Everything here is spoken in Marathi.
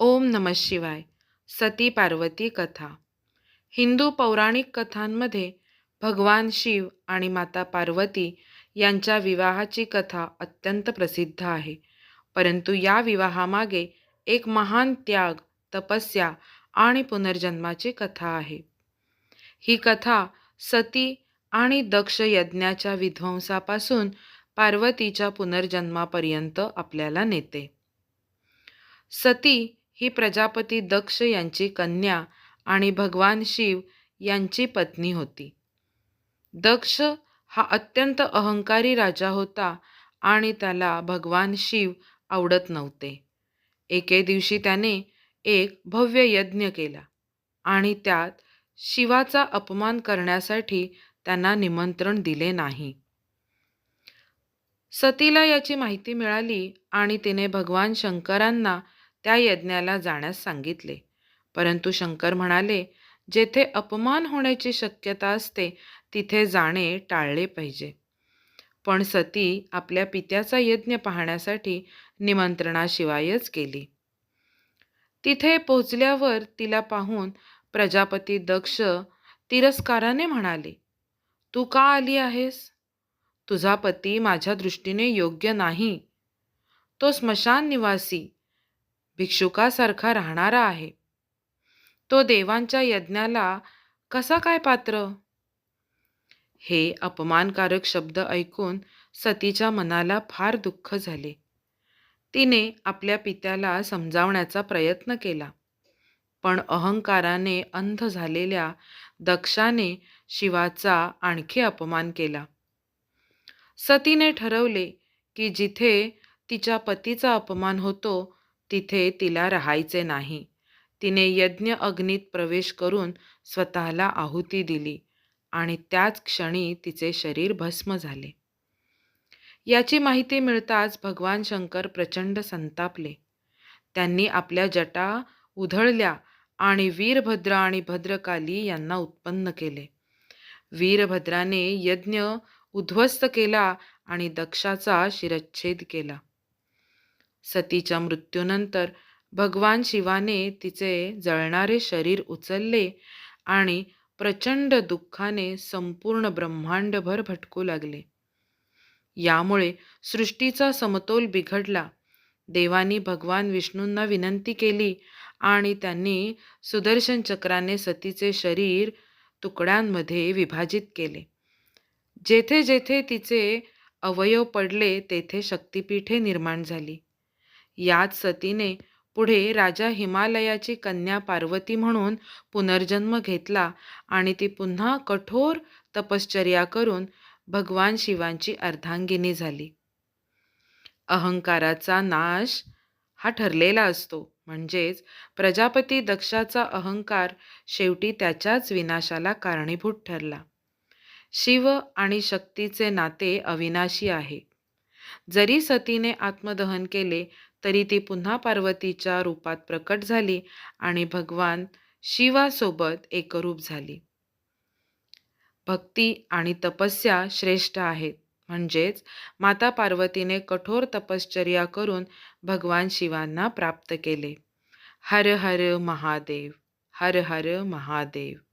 ओम नम शिवाय. सती पार्वती कथा. हिंदू पौराणिक कथांमध्ये भगवान शिव आणि माता पार्वती यांच्या विवाहाची कथा अत्यंत प्रसिद्ध आहे. परंतु या विवाहामागे एक महान त्याग तपस्या आणि पुनर्जन्माची कथा आहे. ही कथा सती आणि दक्ष यज्ञाच्या विध्वंसापासून पार्वतीच्या पुनर्जन्मापर्यंत आपल्याला नेते. सती ही प्रजापती दक्ष यांची कन्या आणि भगवान शिव यांची पत्नी होती. दक्ष हा अत्यंत अहंकारी राजा होता आणि त्याला भगवान शिव आवडत नव्हते. एके दिवशी त्याने एक भव्य यज्ञ केला आणि त्यात शिवाचा अपमान करण्यासाठी त्यांना निमंत्रण दिले नाही. सतीला याची माहिती मिळाली आणि तिने भगवान शंकरांना त्या यज्ञाला जाण्यास सांगितले. परंतु शंकर म्हणाले जेथे अपमान होण्याची शक्यता असते तिथे जाणे टाळले पाहिजे. पण सती आपल्या पित्याचा यज्ञ पाहण्यासाठी निमंत्रणाशिवायच गेली. तिथे पोहोचल्यावर तिला पाहून प्रजापती दक्ष तिरस्काराने म्हणाले तू का आली आहेस? तुझा पती माझ्या दृष्टीने योग्य नाही. तो स्मशान निवासी भिक्षुकासारखा राहणारा आहे. तो देवांच्या यज्ञाला कसा काय पात्र? हे अपमानकारक शब्द ऐकून सतीच्या मनाला फार दुःख झाले. तिने आपल्या पित्याला समजावण्याचा प्रयत्न केला पण अहंकाराने अंध झालेल्या दक्षाने शिवाचा आणखी अपमान केला. सतीने ठरवले की जिथे तिच्या पतीचा अपमान होतो तिथे तिला राहायचे नाही. तिने यज्ञ अग्नीत प्रवेश करून स्वतःला आहुती दिली आणि त्याच क्षणी तिचे शरीर भस्म झाले. याची माहिती मिळताच भगवान शंकर प्रचंड संतापले. त्यांनी आपल्या जटा उधळल्या आणि वीरभद्र आणि भद्रकाली यांना उत्पन्न केले. वीरभद्राने यज्ञ उद्ध्वस्त केला आणि दक्षाचा शिरच्छेद केला. सतीच्या मृत्यूनंतर भगवान शिवाने तिचे जळणारे शरीर उचलले आणि प्रचंड दुःखाने संपूर्ण ब्रह्मांडभर भटकू लागले. यामुळे सृष्टीचा समतोल बिघडला. देवानी भगवान विष्णूंना विनंती केली आणि त्यांनी सुदर्शन चक्राने सतीचे शरीर तुकड्यांमध्ये विभाजित केले. जेथे जेथे तिचे अवयव पडले तेथे शक्तिपीठे निर्माण झाली. याच सतीने पुढे राजा हिमालयाची कन्या पार्वती म्हणून पुनर्जन्म घेतला आणि ती पुन्हा कठोर तपश्चर्या करून भगवान शिवांची अर्धांगिनी झाली. अहंकाराचा नाश हा ठरलेला असतो. म्हणजेच प्रजापती दक्षाचा अहंकार शेवटी त्याच्याच विनाशाला कारणीभूत ठरला. शिव आणि शक्तीचे नाते अविनाशी आहे. जरी सतीने आत्मदहन केले तरी ती पुन्हा पार्वतीच्या रूपात प्रकट झाली आणि भगवान शिवासोबत एकरूप झाली. भक्ती आणि तपस्या श्रेष्ठ आहेत. म्हणजेच माता पार्वतीने कठोर तपश्चर्या करून भगवान शिवांना प्राप्त केले. हर हर महादेव हर हर महादेव.